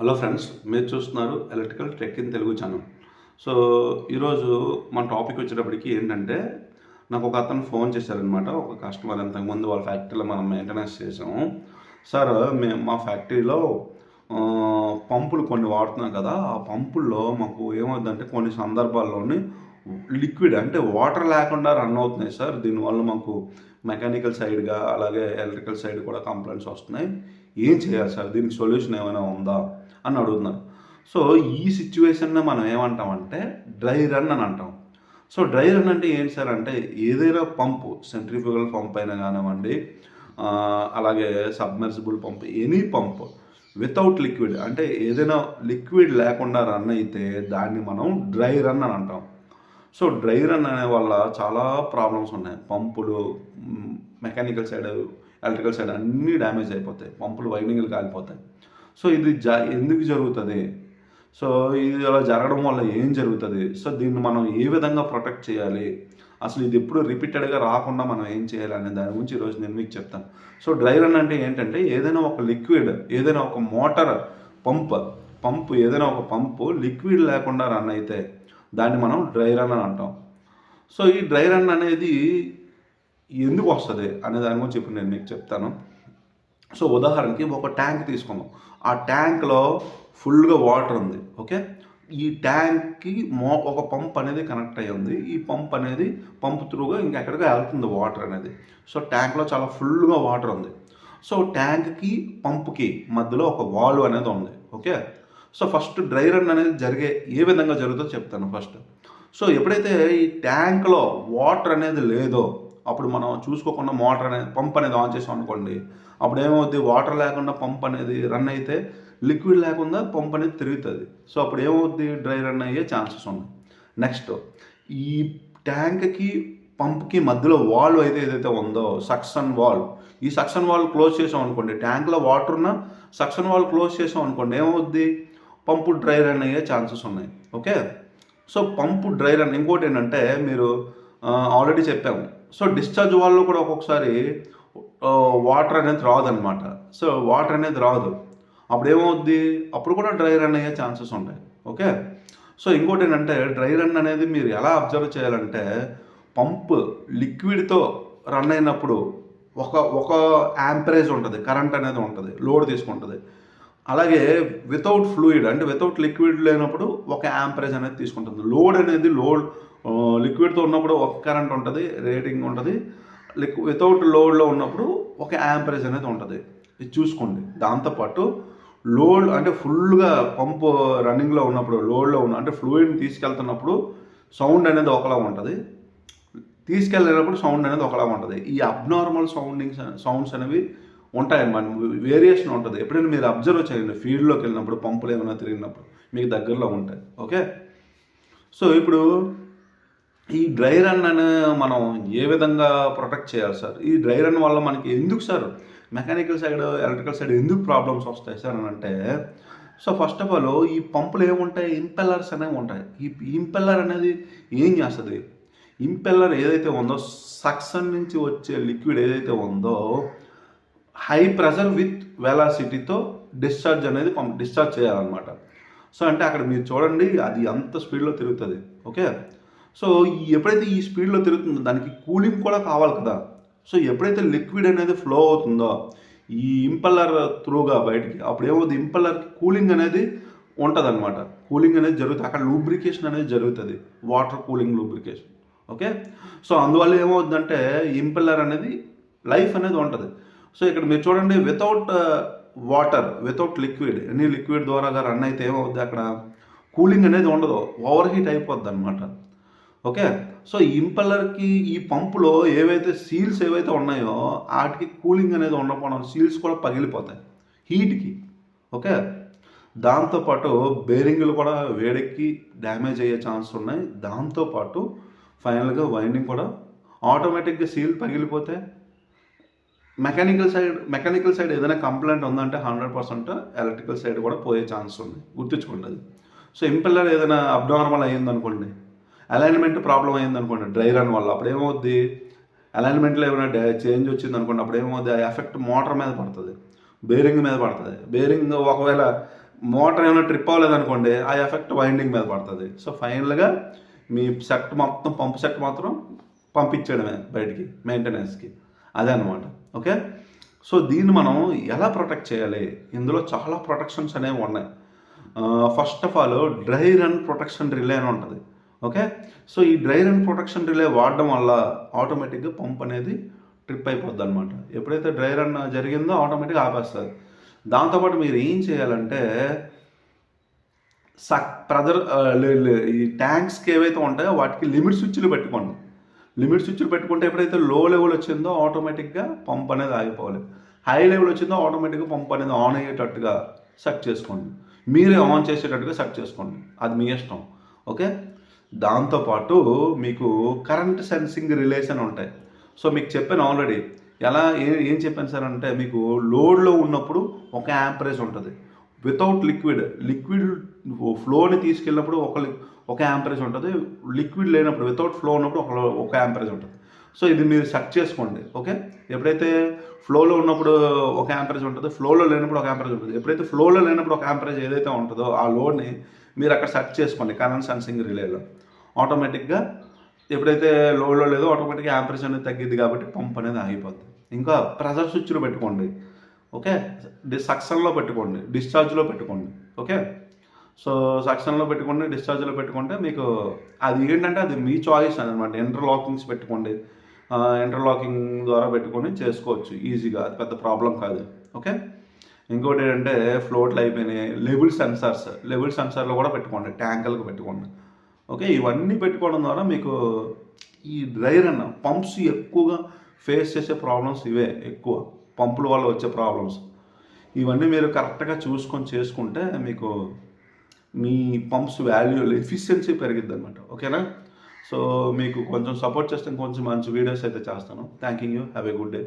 Hello friends మీరు చూస్తున్నారు electrical tech in Telugu channel. So ఈరోజు మన టాపిక్ వచ్చేటప్పటికి ఏంటంటే నాకు ఒక అతను ఫోన్ చేశారనమాట ఒక కస్టమర్ ఇంతకుముందు వాళ్ళ ఫ్యాక్టరీలో మనం మెయింటెనెన్స్ చేసాము సార్ మేము మా ఫ్యాక్టరీలో పంపులు కొన్ని వాడుతున్నాం కదా ఆ పంపుల్లో మాకు ఏమవుతుందంటే కొన్ని సందర్భాల్లోని లిక్విడ్ అంటే వాటర్ లేకుండా రన్ అవుతున్నాయి సార్. దీనివల్ల మాకు మెకానికల్ సైడ్గా అలాగే ఎలక్ట్రికల్ సైడ్ కూడా కంప్లైంట్స్ వస్తున్నాయి. ఏం చేయాలి సార్? దీనికి సొల్యూషన్ ఏమైనా ఉందా? అని అడుగుతున్నారు. సో ఈ సిచ్యువేషన్ని మనం ఏమంటామంటే డ్రై రన్ అని అంటాం. సో డ్రై రన్ అంటే ఏంటి సార్? అంటే ఏదైనా పంపు సెంట్రిఫ్యూగల్ పంప్ అయినా కానివ్వండి అలాగే submersible pump any pump without liquid అంటే ఏదైనా లిక్విడ్ లేకుండా రన్ అయితే దాన్ని మనం డ్రై రన్ అని అంటాం. సో డ్రై రన్ అనే వల్ల చాలా ప్రాబ్లమ్స్ ఉన్నాయి. పంపులు మెకానికల్ సైడ్ ఎలక్ట్రికల్ సైడ్ అన్నీ డ్యామేజ్ అయిపోతాయి. పంపులు వైండింగ్లు కాలిపోతాయి. సో ఇది జ ఎందుకు జరుగుతుంది? సో ఇది అలా జరగడం వల్ల ఏం జరుగుతుంది? సో దీన్ని మనం ఏ విధంగా ప్రొటెక్ట్ చేయాలి? అసలు ఇది ఎప్పుడు రిపీటెడ్గా రాకుండా మనం ఏం చేయాలి అనే దాని గురించి ఈరోజు నేను మీకు చెప్తాను. సో డ్రై రన్ అంటే ఏంటంటే ఏదైనా ఒక లిక్విడ్ ఏదైనా ఒక మోటార్ పంప్ పంప్ ఏదైనా ఒక పంపు లిక్విడ్ లేకుండా రన్ అయితే దాన్ని మనం డ్రై రన్ అని అంటాం. సో ఈ డ్రై రన్ అనేది ఎందుకు వస్తుంది అనే దాని గురించి ఇప్పుడు నేను మీకు చెప్తాను. సో ఉదాహరణకి ఒక ట్యాంక్ తీసుకుందాం. ఆ ట్యాంక్లో ఫుల్గా వాటర్ ఉంది ఓకే? ఈ ట్యాంక్కి మో ఒక పంప్ అనేది కనెక్ట్ అయ్యి ఉంది. ఈ పంప్ అనేది పంప్ త్రూగా ఇంకెక్కడికి వెళ్తుంది వాటర్ అనేది. సో ట్యాంక్లో చాలా ఫుల్గా వాటర్ ఉంది. సో ట్యాంక్కి పంప్కి మధ్యలో ఒక వాల్వ్ అనేది ఉంది okay? So first dry run అనేది జరిగే ఏ విధంగా జరుగుతుందో చెప్తాను ఫస్ట్. సో ఎప్పుడైతే ఈ ట్యాంక్లో వాటర్ అనేది లేదో అప్పుడు మనం చూసుకోకుండా మోటార్ అనేది పంప్ అనేది ఆన్ చేసాం అనుకోండి అప్పుడు ఏమవుద్ది? వాటర్ లేకుండా పంప్ అనేది రన్ అయితే లిక్విడ్ లేకుండా పంప్ అనేది తిరుగుతుంది. సో అప్పుడు ఏమవుద్ది? డ్రై రన్ అయ్యే ఛాన్సెస్ ఉన్నాయి. నెక్స్ట్ ఈ ట్యాంక్కి పంప్కి మధ్యలో వాల్ అయితే ఏదైతే ఉందో సక్షన్ వాల్ ఈ సక్షన్ వాల్ క్లోజ్ చేసాం అనుకోండి ట్యాంక్లో వాటర్ ఉన్న సక్షన్ వాల్ క్లోజ్ చేసాం అనుకోండి ఏమవుద్ది? పంపు డ్రై రన్ అయ్యే ఛాన్సెస్ ఉన్నాయి. Okay? So pump dry run ఇంకోటి ఏంటంటే మీరు ఆల్రెడీ చెప్పాము. సో డిశ్చార్జ్ వాళ్ళు కూడా ఒక్కొక్కసారి వాటర్ అనేది రాదనమాట సో వాటర్ అనేది రాదు. అప్పుడు ఏమవుద్ది అప్పుడు కూడా డ్రై రన్ అయ్యే ఛాన్సెస్ ఉంటాయి. ఓకే సో ఇంకోటి ఏంటంటే డ్రై రన్ అనేది మీరు ఎలా అబ్జర్వ్ చేయాలంటే పంప్ లిక్విడ్తో రన్ అయినప్పుడు ఒక ఒక యాంపరేజ్ ఉంటుంది కరెంట్ అనేది ఉంటుంది లోడ్ తీసుకుంటుంది. అలాగే వితౌట్ ఫ్లూయిడ్ అంటే వితౌట్ లిక్విడ్ లేనప్పుడు ఒక యాంపరేజ్ అనేది తీసుకుంటుంది. లోడ్ అనేది లోడ్ లిక్విడ్తో ఉన్నప్పుడు ఒక కరెంట్ ఉంటుంది రేటింగ్ ఉంటుంది. లిక్ వితౌట్ లోడ్లో ఉన్నప్పుడు ఒక యాంపరేజ్ అనేది ఉంటుంది. ఇది చూసుకోండి. దాంతోపాటు లోడ్ అంటే ఫుల్గా పంపు రన్నింగ్లో ఉన్నప్పుడు లోడ్లో ఉన్న అంటే ఫ్లూయిడ్ని తీసుకెళ్తున్నప్పుడు సౌండ్ అనేది ఒకలా ఉంటుంది. తీసుకెళ్ళినప్పుడు సౌండ్ అనేది ఒకలా ఉంటుంది. ఈ అబ్నార్మల్ సౌండింగ్స్ సౌండ్స్ అనేవి ఉంటాయన్నమాట వేరియేషన్ ఉంటుంది. ఎప్పుడైనా మీరు అబ్జర్వ్ చేయండి. ఫీల్డ్లోకి వెళ్ళినప్పుడు పంపులు ఏమైనా తిరిగినప్పుడు మీకు దగ్గరలో ఉంటాయి. ఓకే సో ఇప్పుడు ఈ డ్రై రన్ అని మనం ఏ విధంగా ప్రొటెక్ట్ చేయాలి సార్? ఈ డ్రై రన్ వల్ల మనకి ఎందుకు sir? Mechanical side electrical side ఎందుకు ప్రాబ్లమ్స్ వస్తాయి సార్ అని అంటే సో ఫస్ట్ ఆఫ్ ఆల్ ఈ పంపులు ఏముంటాయి? ఇంపెల్లర్స్ అనేవి ఉంటాయి. ఈ ఇంపెల్లర్ అనేది ఏం చేస్తుంది? ఇంపెల్లర్ ఏదైతే ఉందో సక్సన్ నుంచి వచ్చే లిక్విడ్ ఏదైతే ఉందో హై ప్రెషర్ విత్ వెలాసిటీతో డిశ్చార్జ్ అనేది పంప్ డిశ్చార్జ్ చేయాలన్నమాట. సో అంటే అక్కడ మీరు చూడండి అది అంత స్పీడ్లో తిరుగుతుంది. ఓకే? సో ఎప్పుడైతే ఈ స్పీడ్లో తిరుగుతుందో దానికి కూలింగ్ కూడా కావాలి కదా. సో ఎప్పుడైతే లిక్విడ్ అనేది ఫ్లో అవుతుందో ఈ ఇంపల్లర్ త్రూగా బయటికి అప్పుడు ఏమవుతుంది? ఇంపల్లర్కి కూలింగ్ అనేది ఉంటుంది అనమాట కూలింగ్ అనేది జరుగుతుంది. అక్కడ లూబ్రికేషన్ అనేది జరుగుతుంది. Water cooling lubrication. Okay? So అందువల్ల ఏమవుతుందంటే ఇంపెల్లర్ అనేది లైఫ్ అనేది ఉంటుంది. సో ఇక్కడ మీరు చూడండి without water without liquid any liquid ద్వారా రన్ అయితే ఏమవుద్ది అక్కడ? కూలింగ్ అనేది ఉండదు. ఓవర్ హీట్ అయిపోద్ది అనమాట ఓకే? సో ఈ ఇంపెల్లర్కి ఈ పంపులో ఏవైతే సీల్స్ ఏవైతే ఉన్నాయో వాటికి కూలింగ్ అనేది ఉండకపోవడం సీల్స్ కూడా పగిలిపోతాయి. హీట్కి. ఓకే? దాంతోపాటు బేరింగ్లు కూడా వేడెక్కి డ్యామేజ్ అయ్యే ఛాన్స్ ఉన్నాయి. దాంతోపాటు ఫైనల్గా వైండింగ్ కూడా ఆటోమేటిక్గా సీల్ పగిలిపోతే మెకానికల్ సైడ్ మెకానికల్ సైడ్ ఏదైనా కంప్లైంట్ ఉందంటే హండ్రెడ్ పర్సెంట్ ఎలక్ట్రికల్ సైడ్ కూడా పోయే ఛాన్స్ ఉంది గుర్తుంచుకోండి అది. సో ఇంపెల్లర్ ఏదైనా అబ్నార్మల్ అయ్యిందనుకోండి అలైన్మెంట్ ప్రాబ్లం అనుకోండి డ్రై రన్ వల్ల అప్పుడు ఏమవుద్ది అలైన్మెంట్లో ఏమైనా చేంజ్ వచ్చింది అనుకోండి అప్పుడు ఏమవుద్ది ఆ ఎఫెక్ట్ మోటార్ మీద పడుతుంది బేరింగ్ మీద పడుతుంది. బేరింగ్ ఒకవేళ మోటార్ ఏమైనా ట్రిప్ అవ్వలేదనుకోండి ఆ ఎఫెక్ట్ వైండింగ్ మీద పడుతుంది. సో ఫైనల్గా మీ సెట్ మొత్తం పంపు సెట్ మాత్రం పంపించడమే బయటికి మెయింటెనెన్స్కి అదే అనమాట ఓకే సో దీన్ని మనం ఎలా ప్రొటెక్ట్ చేయాలి? ఇందులో చాలా ప్రొటెక్షన్స్ అనేవి ఉన్నాయి. First of all dry run protection relay అని ఉంటుంది. ఓకే? సో ఈ డ్రై రన్ ప్రొటెక్షన్ రిలే వాడడం వల్ల ఆటోమేటిక్గా పంప్ అనేది ట్రిప్ అయిపోద్ది అనమాట ఎప్పుడైతే డ్రై రన్ జరిగిందో ఆటోమేటిక్గా ఆపేస్తుంది దాంతోపాటు మీరు ఏం చేయాలంటే సక్ ప్రదర్ ఈ ట్యాంక్స్కి ఏవైతే ఉంటాయో వాటికి లిమిట్ స్విచ్లు పెట్టుకోండి. లిమిట్ స్విచ్లు పెట్టుకుంటే ఎప్పుడైతే లో లెవెల్ వచ్చిందో ఆటోమేటిక్గా పంప్ అనేది ఆగిపోవాలి. హై లెవెల్ వచ్చిందో ఆటోమేటిక్గా పంప్ అనేది ఆన్ అయ్యేటట్టుగా సెట్ చేసుకోండి. మీరే ఆన్ చేసేటట్టుగా సెట్ చేసుకోండి. అది మీ ఇష్టం. ఓకే? దాంతోపాటు మీకు కరెంట్ సెన్సింగ్ రిలేస్ అని ఉంటాయి. సో మీకు చెప్పాను ఆల్రెడీ ఎలా ఏ ఏం చెప్పాను సార్ అంటే మీకు లోడ్లో ఉన్నప్పుడు ఒక యాంపరేజ్ ఉంటుంది. వితౌట్ లిక్విడ్ లిక్విడ్ ఫ్లోని తీసుకెళ్ళినప్పుడు ఒక ఒక యాంపరేజ్ ఉంటుంది. లిక్విడ్ లేనప్పుడు వితౌట్ ఫ్లో ఉన్నప్పుడు ఒక ఒక యాంపరేజ్ ఉంటుంది. సో ఇది మీరు సెట్ చేసుకోండి ఓకే ఎప్పుడైతే ఫ్లోలో ఉన్నప్పుడు ఒక యాంపరేజ్ ఉంటుంది ఫ్లోలో లేనప్పుడు ఒక యాంపరేజ్ ఉంటుంది. ఎప్పుడైతే ఫ్లోలో లేనప్పుడు ఒక యాంపరేజ్ ఏదైతే ఉంటుందో ఆ లోడ్ని మీరు అక్కడ సెర్చ్ చేసుకోండి. కరెంట్ సెన్సింగ్ రిలేలో. ఆటోమేటిక్గా ఎప్పుడైతే లోడ్లో లేదో ఆటోమేటిక్గా యాంపరేజ్ అనేది తగ్గిద్ది కాబట్టి పంప్ అనేది ఆగిపోద్ది. ఇంకా ప్రెజర్ స్విచ్లు పెట్టుకోండి. ఓకే సక్సన్లో పెట్టుకోండి. డిశ్చార్జ్లో పెట్టుకోండి. ఓకే సో సక్షన్లో పెట్టుకోండి డిశ్చార్జ్లో పెట్టుకుంటే మీకు అది ఏంటంటే అది మీ చాయిస్ అనమాట ఇంటర్లాకింగ్స్ పెట్టుకోండి. Uh, ఇంటర్లాకింగ్ ద్వారా పెట్టుకొని చేసుకోవచ్చు. ఈజీగా అది పెద్ద ప్రాబ్లం కాదు. ఓకే ఇంకోటి ఏంటంటే ఫ్లోట్లు అయిపోయినాయి. లెవెల్ సెన్సార్స్ లెవెల్ సెన్సార్లో కూడా పెట్టుకోండి. ట్యాంకర్లకు పెట్టుకోండి. ఓకే ఇవన్నీ పెట్టుకోవడం ద్వారా మీకు ఈ డ్రై రన్ పంప్స్ ఎక్కువగా ఫేస్ చేసే ప్రాబ్లమ్స్ ఇవే ఎక్కువ. పంపుల వల్ల వచ్చే ప్రాబ్లమ్స్ ఇవన్నీ మీరు కరెక్ట్గా చూసుకొని చేసుకుంటే మీకు మీ పంప్స్ వాల్యూ ఎఫిషియన్సీ పెరిగిద్ది అనమాట ఓకేనా సో మీకు కొంచెం సపోర్ట్ చేస్తే కొంచెం మంచి వీడియోస్ అయితే చేస్తాను. Thank you have a good day